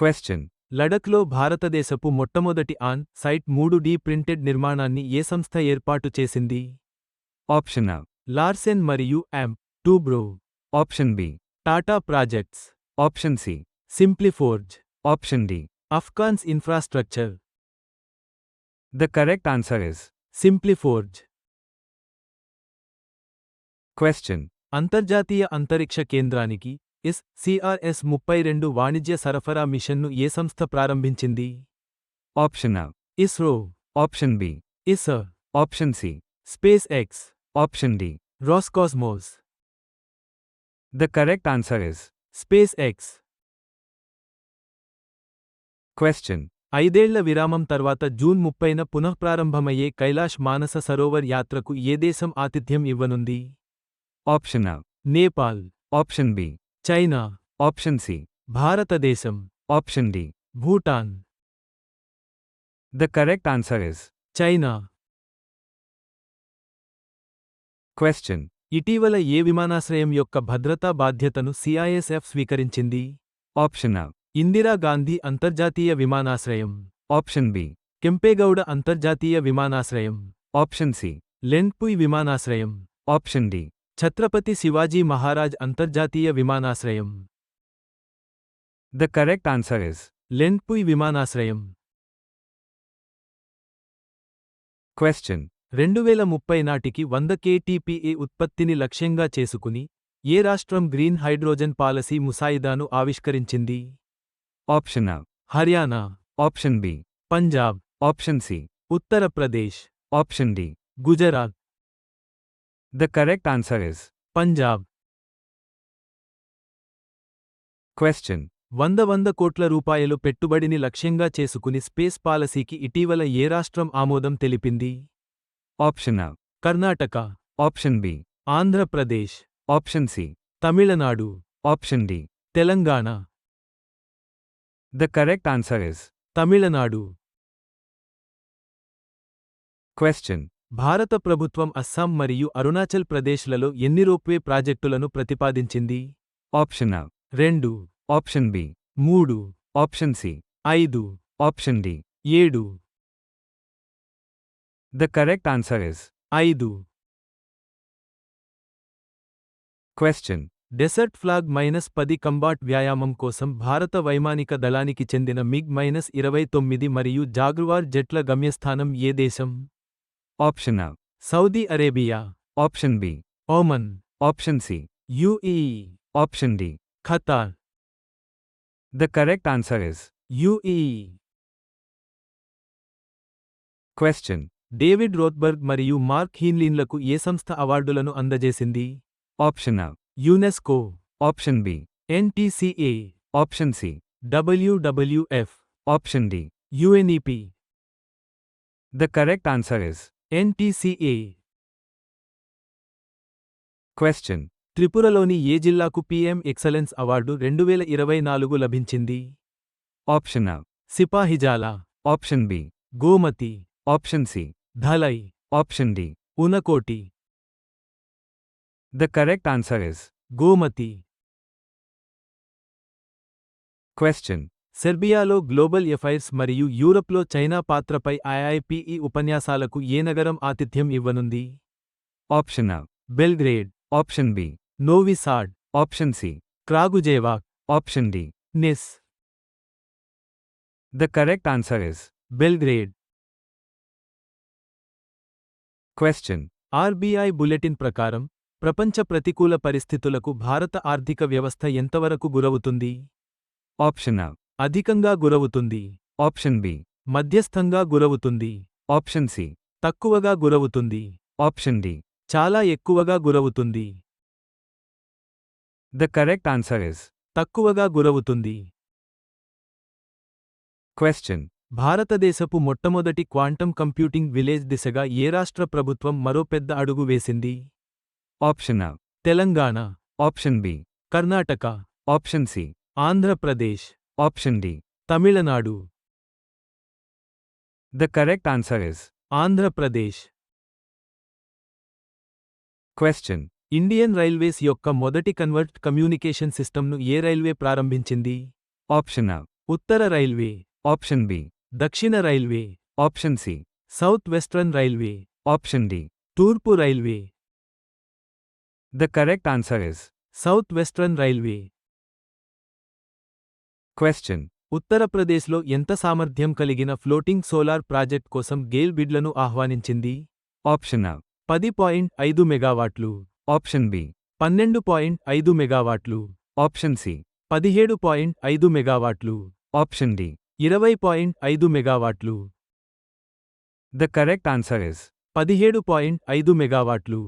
Question. లడఖ్లో భారతదేశపు మొట్టమొదటి ఆన్ సైట్ మూడు డి ప్రింటెడ్ నిర్మాణాన్ని ఏ సంస్థ ఏర్పాటు చేసింది Option A. లార్సెన్ మరియు yam Toubro Option B. Tata projects Option C. Simpliforge Option D. Afcons infrastructure The correct answer is. Simpliforge Question. అంతర్జాతీయ అంతరిక్ష కేంద్రానికి ఎస్ సిఆర్ఎస్ ముప్పై రెండు వాణిజ్య సరఫరా మిషన్ను ఏ సంస్థ ప్రారంభించింది Option A. ISRO Option B. ESA Option C. Space X Option D. Roscosmos The correct answer is. Space X Question. ఐదేళ్ళ విరామం తర్వాత జూన్ ముప్పైన పునఃప్రారంభమయ్యే కైలాష్ మానస సరోవర్ యాత్రకు ఏ దేశం ఆతిథ్యం ఇవ్వనుంది Option A. Nepal Option B. China Option C. భారతదేశం Option D. Bhutan The correct answer is. China Question. ఇటీవల ఏ విమానాశ్రయం యొక్క భద్రతా బాధ్యతను సిఐఎస్ఎఫ్ స్వీకరించింది Option A. ఇందిరాగాంధీ అంతర్జాతీయ విమానాశ్రయం Option B. కెంపేగౌడ అంతర్జాతీయ విమానాశ్రయం Option C. లెండ్పుయ్ విమానాశ్రయం Option D. ఛత్రపతి శివాజీ మహారాజ్ అంతర్జాతీయ విమానాశ్రయం The correct answer is. లెండ్పుయ్ విమానాశ్రయం Question. రెండు వేల ముప్పై నాటికి వంద కేటీపీఏ ఉత్పత్తిని లక్ష్యంగా చేసుకుని ఏ రాష్ట్రం గ్రీన్ హైడ్రోజన్ పాలసీ ముసాయిదాను ఆవిష్కరించింది Option A. Haryana Option B. Punjab Option C. Uttar Pradesh Option D. Gujarat The correct answer is Punjab. Question. వంద వంద కోట్ల రూపాయలు పెట్టుబడిని లక్ష్యంగా చేసుకుని స్పేస్ పాలసీకి ఇటీవల ఏ రాష్ట్రం ఆమోదం తెలిపింది? Option A Karnataka. Option B Andhra Pradesh. Option C Tamil Nadu. Option D Telangana. The correct answer is Tamil Nadu. Question భారత ప్రభుత్వం అస్సాం మరియు అరుణాచల్ ప్రదేశ్లలో ఎన్ని రోప్వే ప్రాజెక్టులను ప్రతిపాదించింది A. రెండు Option B. మూడు Option C. ఐదు Option D. ఏడు The correct answer is. ఐదు Question. డెసర్ట్ ఫ్లాగ్ మైనస్ పది కంబాట్ వ్యాయామం కోసం భారత వైమానిక దళానికి చెందిన మిగ్ మైనస్ ఇరవై తొమ్మిది మరియు జాగ్వార్ జెట్ల గమ్యస్థానం ఏ దేశం option A Saudi Arabia option B Oman option C UAE option D Qatar the correct answer is UAE question David Rothberg మరియు మార్క్ హీన్లీన్లకు ఏ సంస్థ అవార్డులను అందజేసింది? Option A UNESCO option B NTCA option C WWF option D UNEP the correct answer is NTCA Question. త్రిపురలోని ఏ జిల్లాకు PM excellence award రెండువేల ఇరవై నాలుగు లభించింది Option A. Sipahijala Option B. Gomati Option C. Dhalai Option D. Unakoti The correct answer is. Gomati Question. సెర్బియాలో global affairs మరియు యూరప్లో చైనా పాత్రపై ఐఐపిఈ ఉపన్యాసాలకు ఏ నగరం ఆతిథ్యం ఇవ్వనుంది A. Belgrade Option B. Novi Sad Option C. Kragujevac Option D. Nis The correct answer is. Belgrade Question. RBI bulletin ప్రకారం ప్రపంచ ప్రతికూల పరిస్థితులకు భారత ఆర్థిక వ్యవస్థ ఎంతవరకు గురవుతుంది A. అధికంగా గురవుతుంది Option B. మధ్యస్థంగా గురవుతుంది Option C. తక్కువగా గురవుతుంది Option D. చాలా ఎక్కువగా గురవుతుంది The correct answer is. తక్కువగా గురవుతుంది Question. భారతదేశపు మొట్టమొదటి క్వాంటం కంప్యూటింగ్ విలేజ్ దిశగా ఏ రాష్ట్ర ప్రభుత్వం మరో పెద్ద అడుగు వేసింది A. Telangana Option B. Karnataka Option C. Andhra Pradesh Option D. Tamil Nadu The correct answer is. Andhra Pradesh Question. Indian railways యొక్క మొదటి కన్వర్ట్ కమ్యూనికేషన్ సిస్టమ్ను ఏ రైల్వే ప్రారంభించింది A. ఉత్తర రైల్వే Option B. దక్షిణ railway Option C. South western railway Option D. తూర్పు railway The correct answer is. South western railway question. ఉత్తరప్రదేశ్లో ఎంత సామర్థ్యం కలిగిన ఫ్లోటింగ్ సోలార్ ప్రాజెక్ట్ కోసం గేల్ బిడ్లను ఆహ్వానించింది? ఆప్షన్ ఆ పది పాయింట్ ఐదు మెగావాట్లు. ఆప్షన్ బి పన్నెండు పాయింట్ ఐదు మెగావాట్లు. ఆప్షన్ సి పదిహేడు పాయింట్ ఐదు మెగావాట్లు. ఆప్షన్ డి ఇరవై పాయింట్ ఐదు మెగావాట్లు. ద కరెక్ట్ ఆన్సర్ ఇస్ పదిహేడు పాయింట్ ఐదు మెగావాట్లు.